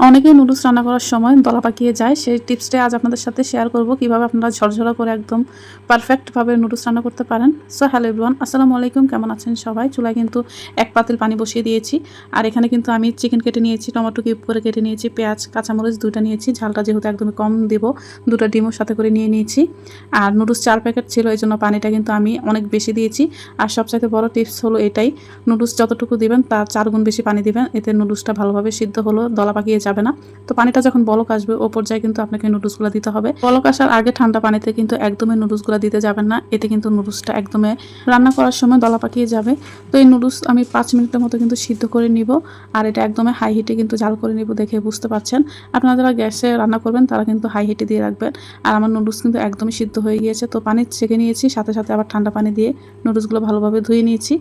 অনেকেই নুডলস রান্না করার সময় দলা পাকিয়ে যায়। সেই টিপসটাই আজ আপনাদের সাথে শেয়ার করব। কীভাবে আপনারা ঝরঝরা করে একদম পারফেক্টভাবে নুডলস রান্না করতে পারেন। সো হ্যালো এভরিওয়ান আসসালামু আলাইকুম, কেমন আছেন সবাই? চুলায় কিন্তু এক পাতিল পানি বসিয়ে দিয়েছি। আর এখানে কিন্তু আমি চিকেন কেটে নিয়েছি, টমেটো কিউব করে কেটে নিয়েছি, পেঁয়াজ, কাঁচামরিচ দুটো নিয়েছি, ঝালটা যেহেতু একদমই কম দেব, দুটো ডিমও সাথে করে নিয়ে নিয়েছি। আর নুডলস চার প্যাকেট ছিল এই জন্য পানিটা কিন্তু আমি অনেক বেশি দিয়েছি। আর সবচাইতে বড় টিপস হলো এটাই, নুডলস যতটুকু দিবেন তার চার গুণ বেশি পানি দিবেন, এতে নুডলসটা ভালোভাবে সিদ্ধ হলো, দলা পাকিয়ে যাবে না। তো পানিটা যখন বলক আসবে, ও পর্যায়ে কিন্তু আপনাকে নুডলসগুলো দিতে হবে। বলক আসার আগে ঠান্ডা পানিতে কিন্তু একদমই নুডলসগুলো দিতে যাবেন না। এতে কিন্তু নুডলসটা একদমই রান্না করার সময় দলা পাকিয়ে যাবে। তো এই নুডলস আমি পাঁচ মিনিটের মতো কিন্তু সিদ্ধ করে নিব। আর এটা একদমই হাই হিটে কিন্তু জাল করে নিব দেখে বুঝতে পারছেন। আপনারা যারা গ্যাসে রান্না করবেন, তারা কিন্তু হাই হিটে দিয়ে রাখবেন। আর আমার নুডলস কিন্তু একদমই সিদ্ধ হয়ে গিয়েছে। তো পানি ছেঁকে নিয়েছি, সাথে সাথে আবার ঠান্ডা পানি দিয়ে নুডলসগুলো ভালোভাবে ধুয়ে নিয়েছি।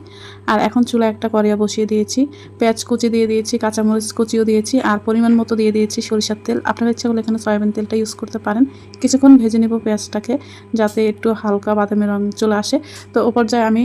আর এখন চুলা একটা করিয়া বসিয়ে দিয়েছি। পেঁয়াজ কুচি দিয়ে দিয়েছি, কাঁচামরিচ কুচিও দিয়েছি। আর পরিমাণ মতো দিয়ে দিয়েছি সরিষার তেল। আপনার ইচ্ছা করলে এখানে সয়াবিন তেলটা ইউজ করতে পারেন। কিছুক্ষণ ভেজে নেব পেঁয়াজটাকে, যাতে একটু হালকা বাদামের রং চলে আসে। তো ওপর যায় আমি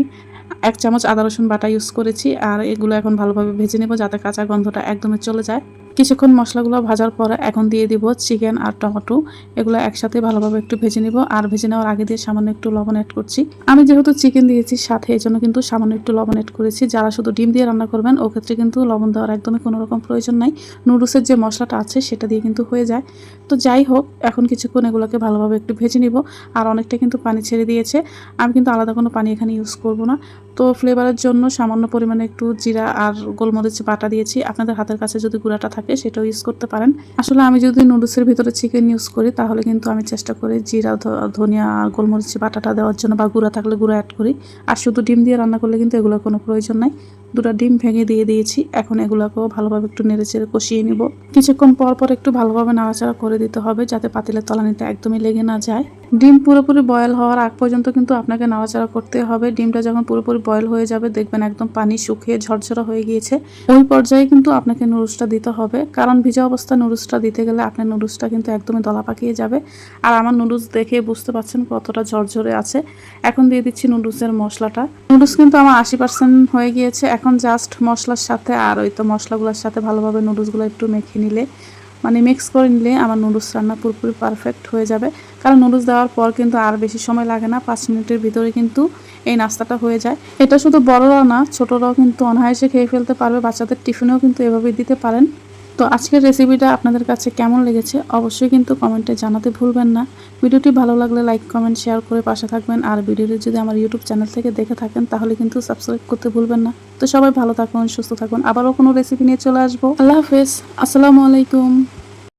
এক চামচ আদা রসুন বাটা ইউজ করেছি, আর এগুলো এখন ভালোভাবে ভেজে নেব যাতে কাঁচা গন্ধটা একদমই চলে যায়। কিছুক্ষণ মশলাগুলো ভাজার পরে এখন দিয়ে দিব চিকেন আর টমেটো। এগুলো একসাথে ভালোভাবে একটু ভেজে নিব আর ভেজে নেওয়ার আগে দিয়ে সামান্য একটু লবণ অ্যাড করছি। আমি যেহেতু চিকেন দিয়েছি সাথে এই জন্য কিন্তু সামান্য একটু লবণ অ্যাড করেছি। যারা শুধু ডিম দিয়ে রান্না করবেন ও ক্ষেত্রে কিন্তু লবণ দেওয়ার একদমই কোনো রকম প্রয়োজন নাই। নুডলসের যে মশলাটা আছে, সেটা দিয়ে কিন্তু হয়ে যায়। তো যাই হোক, এখন কিছুক্ষণ এগুলোকে ভালোভাবে একটু ভেজে নিব। আর অনেকটা কিন্তু পানি ছেড়ে দিয়েছে। আমি কিন্তু আলাদা কোনো পানি এখানে ইউজ করব না। তো ফ্লেভারের জন্য সামান্য পরিমাণে একটু জিরা আর গোলমরিচ বাটা দিয়েছি। আপনাদের হাতের কাছে যদি গুঁড়াটা থাকে সেটাও ইউজ করতে পারেন। আসলে আমি যদি নুডলসের ভিতরে চিকেন ইউজ করি, তাহলে কিন্তু আমি চেষ্টা করি জিরা ধনিয়া আর গোলমরিচ, বাটাটা দেওয়ার জন্য বা গুঁড়া থাকলে গুঁড়া অ্যাড করি। আর শুধু ডিম দিয়ে রান্না করলে কিন্তু এগুলোর কোনো প্রয়োজন নাই। দুটো ডিম ভেঙে দিয়ে দিয়েছি, এখন এগুলোকেও ভালোভাবে একটু নেড়ে চেড়ে কষিয়ে নিব। কিছুক্ষণ পর পর একটু ভালোভাবে নাড়াচাড়া করে দিতে হবে, যাতে পাতিলের তলানিতে একদমই লেগে না যায়। ডিম পুরোপুরি বয়েল হওয়ার আগ পর্যন্ত কিন্তু আপনাকে নাড়াচাড়া করতে হবে। ডিমটা যখন পুরোপুরি বয়েল হয়ে যাবে, দেখবেন একদম পানি শুকিয়ে ঝরঝরা হয়ে গিয়েছে। ওই পর্যায়ে কিন্তু আপনাকে নুডলসটা দিতে হবে। কারণ ভিজা অবস্থা নুডলসটা দিতে গেলে আপনার নুডলসটা কিন্তু একদমই দলা পাকিয়ে যাবে। আর আমার নুডলস দেখে বুঝতে পারছেন কতটা ঝরঝরে আছে। এখন দিয়ে দিচ্ছি নুডলসের মশলাটা। নুডলস কিন্তু আমার আশি পার্সেন্ট হয়ে গিয়েছে। এখন জাস্ট মশলার সাথে আর ওই তো মশলাগুলোর সাথে ভালোভাবে নুডলসগুলো একটু মেখে নিলে মানে মিক্স করে নিলে আমার নুডলস রান্না পুরোপুরি পারফেক্ট হয়ে যাবে। কারণ নুডলস দেওয়ার পর কিন্তু আর বেশি সময় লাগে না, পাঁচ মিনিটের ভিতরে কিন্তু এই নাস্তাটা হয়ে যায়। এটা শুধু বড়রাও না, ছোটরাও কিন্তু অনায়াসে খেয়ে ফেলতে পারবে, বাচ্চাদের টিফিনেও কিন্তু এভাবে দিতে পারেন। তো আজকের রেসিপিটা আপনাদের কাছে কেমন লেগেছে অবশ্যই কিন্তু কমেন্টে জানাতে ভুলবেন না। ভিডিওটি ভালো লাগলে লাইক কমেন্ট শেয়ার করে পাশে থাকবেন। আর ভিডিওটি যদি আমার ইউটিউব চ্যানেল থেকে দেখে থাকেন, তাহলে কিন্তু সাবস্ক্রাইব করতে ভুলবেন না। তো সবাই ভালো থাকুন, সুস্থ থাকুন। আবারও কোনো রেসিপি নিয়ে চলে আসব। আল্লাহ হাফেজ। আসসালামু আলাইকুম।